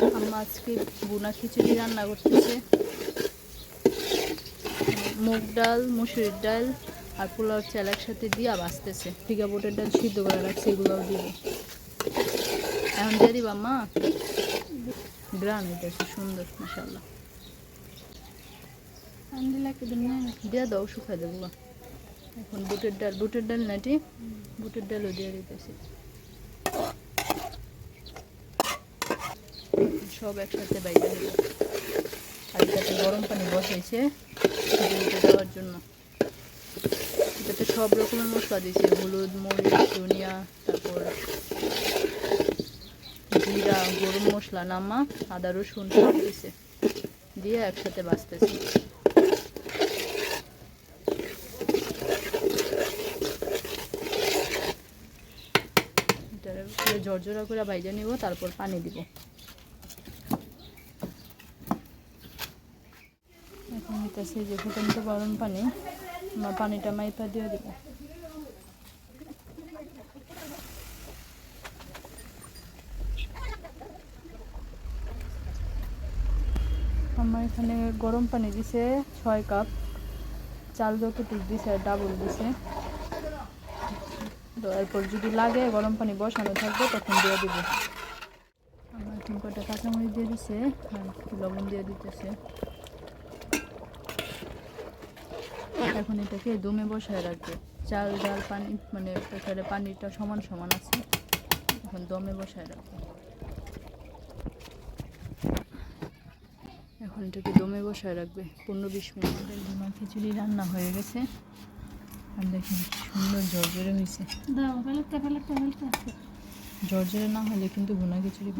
আজকে বুনা খিচুড়ি রান্না করতেছে। মুগ ডাল, মুসুরির ডাল আর পোলাও চাল একসাথে দিয়া বাঁচতেছে ফিকা বোটের ডাল সিদ্ধ করে রাখছে, এগুলোও দিব। এখন দিয়ে দিবা মা? গ্রান হইতেছে সুন্দর মাসাল্লাহ দিয়ে দাও শুকাই দেবো। এখন বুটের ডাল বুটের ডাল নাটি বুটের ডালও দিয়ে দিতেছি। সব একসাথে বাইরে দেবো আর এটাতে গরম পানি খিচুড়িতে দেওয়ার জন্য। এটাতে সব রকমের মশলা দিয়েছে, হলুদ, মরিচ, ধনিয়া, তারপর জিরা, গরম মশলা, নামা, আদা, রসুন সব দিয়েছে। দিয়ে একসাথে বাঁচতেছে। জর্জরা করে বাইজা নিব, তারপর পানি দিব। হইতেছে যে ফুটন্ত গরম পানি, আমরা পানিটা মাইপা দিয়ে দিব। আমার এখানে গরম পানি দিছে ছয় কাপ, চাল যতটুকু দিছে ডাবল দিছে। তো এরপর যদি লাগে গরম পানি বসানো থাকবে, তখন দিয়ে দিব। আমার এখন কটা কাঁচামরিচ দিয়ে দিছে, আর লবণ দিয়ে দিতেছে। এখন এটাকে দমে বসায় রাখবে। চাল ডাল পানি মানে প্রেসারে পানিটা সমান সমান আছে। এখন দমে বসায় রাখবে। এখন এটাকে দমে বসায় রাখবে পনেরো বিশ মিনিট। ডিমা খিচুড়ি রান্না হয়ে গেছে। আর দেখেন সুন্দর ঝরঝরে হয়েছে। ঝরঝরে না হলে কিন্তু ভুনা খিচুড়ি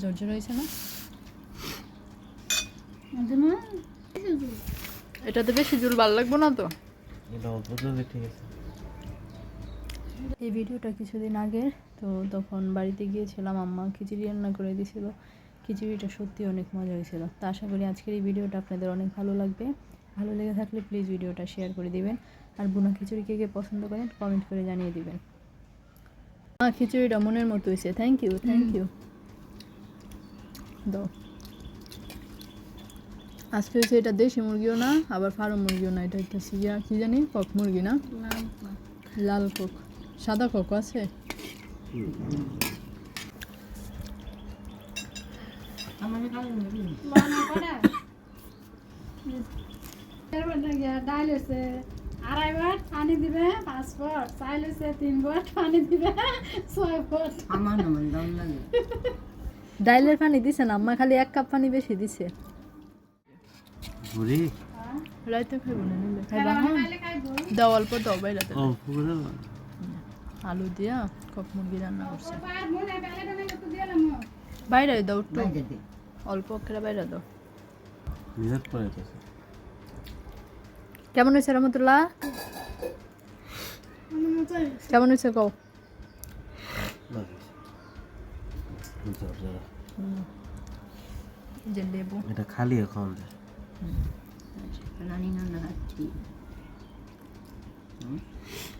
ঝরঝরে হয়েছে না? এটাতে বেশি জুল ভালো লাগবে না তো। এটা অল্প দিলে ঠিক আছে এই ভিডিওটা কিছুদিন আগের তো তখন বাড়িতে গিয়েছিলাম আম্মা খিচুড়ি রান্না করে দিয়েছিল। খিচুড়িটা সত্যি অনেক মজা হয়েছিল। তো আশা করি আজকের এই ভিডিওটা আপনাদের অনেক ভালো লাগবে। ভালো লেগে থাকলে প্লিজ ভিডিওটা শেয়ার করে দিবেন। আর বুনা খিচুড়ি কে কে পছন্দ করেন কমেন্ট করে জানিয়ে দিবেন। মা খিচুড়িটা মনের মতো হয়েছে। থ্যাংক ইউ থ্যাংক ইউ দাও। আজকে হচ্ছে এটা দেশি মুরগিও না আবার ফার্ম মুরগিও না এটা হচ্ছে কি জানি কক মুরগি না? লাল কক। সাদা কক আছে? বানা করে এরপর লাগে ডাল হচ্ছে আড়াই বাট পানি দিবে পাঁচ ফুট চাইল হচ্ছে তিন ফুট পানি দিবে ছয় ফুট আমার নাম দাম লাগে। ডাইলের পানি দিছে না আম্মা খালি এক কাপ পানি বেশি দিছে। বুড়ি রাইতে খাইব না নিলে খাইবা হ্যাঁ? দাও অল্প দাও বাইরাতে। আলু দিয়া কক মুরগি রান্না করছে। বাইরে দাও একটু। অল্প করে বাইরে দাও। কেমন হয়েছে রহমতুল্লাহ? কেমন হয়েছে কও? যে লেবু। এটা খালি এখন। নানি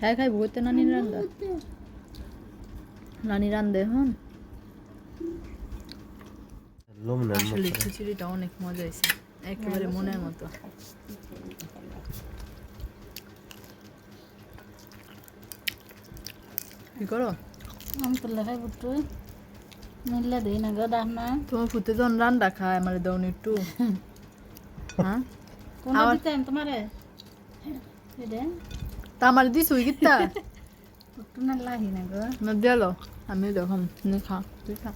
হ্যাঁ খাই ভুগতে নানি রান্দা নানি রান্দে হন আসলে খিচুড়িটা অনেক মজা হয়েছে একেবারে মনের মতো কি করো আমি তো লেখাই বুটু নিলে দেই না গো দাম না তোমার ফুতে যখন রান্না খায় আমার দাও একটু হ্যাঁ কোন আমার- দিতেন তোমারে এটা তা আমার দিস ওই গীতটা বুটু না লাহি না গো না দিলো আমি দেখো নে খা তুই খা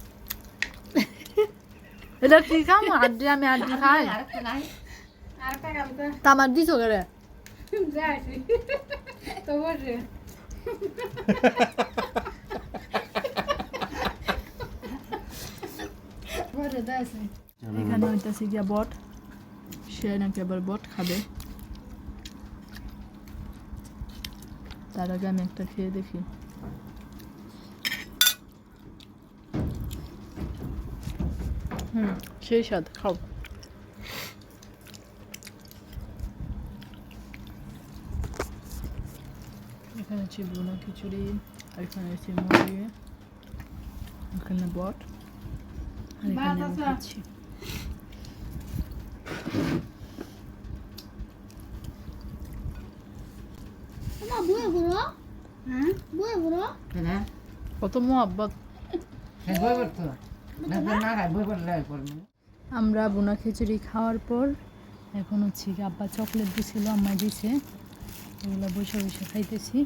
এটা তুই খা আড্ডি আমি আড্ডি খাই আরেকটা নাই আরেকটা গাবি তো তা আমার দিস ওকে যাইছি তো বসে বসে যাইছি এখানে হইতেছে গিয়া বট সে নাকি আবার বট খাবে। তার আগে আমি একটা খেয়ে দেখি। হুম সেই স্বাদ খাও। এখানে হচ্ছে বুনো খিচুড়ি আর এখানে হচ্ছে মুরগি এখানে বট আর এখানে আমি বাতাসা। খাচ্ছি তোমার বয়ে বড় হ্যাঁ। আমরা বোনা খিচুড়ি খাওয়ার পর এখন হচ্ছে আব্বা চকলেট দিছিল আম্মা দিছে। এগুলো বসে বসে খাইতেছি।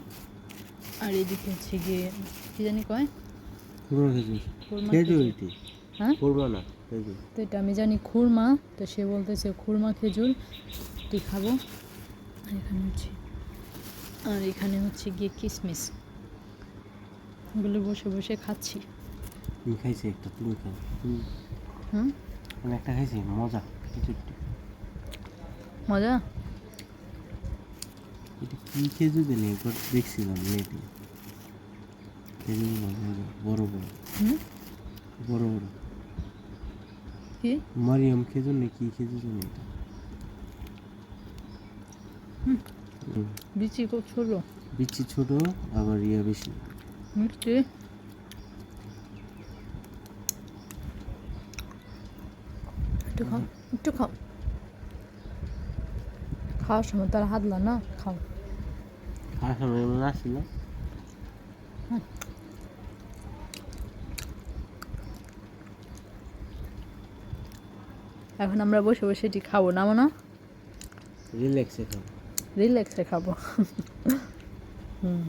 আর এদিকে হচ্ছে গিয়ে কি জানি কয়? হ্যাঁ? তো এটা আমি জানি খুরমা তো সে বলতেছে খুরমা খেজুর। এটি খাব। এখানে হচ্ছে আর এখানে হচ্ছে গিয়ে কিশমিশ এগুলো বসে বসে খাচ্ছি। তুমি খাইছি একটা তুমি তুমি হুম? আমি একটা খাইছি মজা। মজা? এটা কি খেজুর দিলে একবার দেখছিলাম নেটে মজা। বড় বড়। হুম? বড় বড়। কি? মারিয়াম খেজুর না কি খেজুর জানি এটা। হুম। বিচি খুব ছোটো। বিচি ছোট আবার ইয়া বেশি। মিষ্টি। একটু খাও একটু খাও। খাওয়ার সময় তারা হাতলা না খাও। খাওয়ার সময় এমন আসছিল এখন আমরা বসে বসে এটি খাব না না রিল্যাক্সে খাও রিল্যাক্সে খাব। হুম।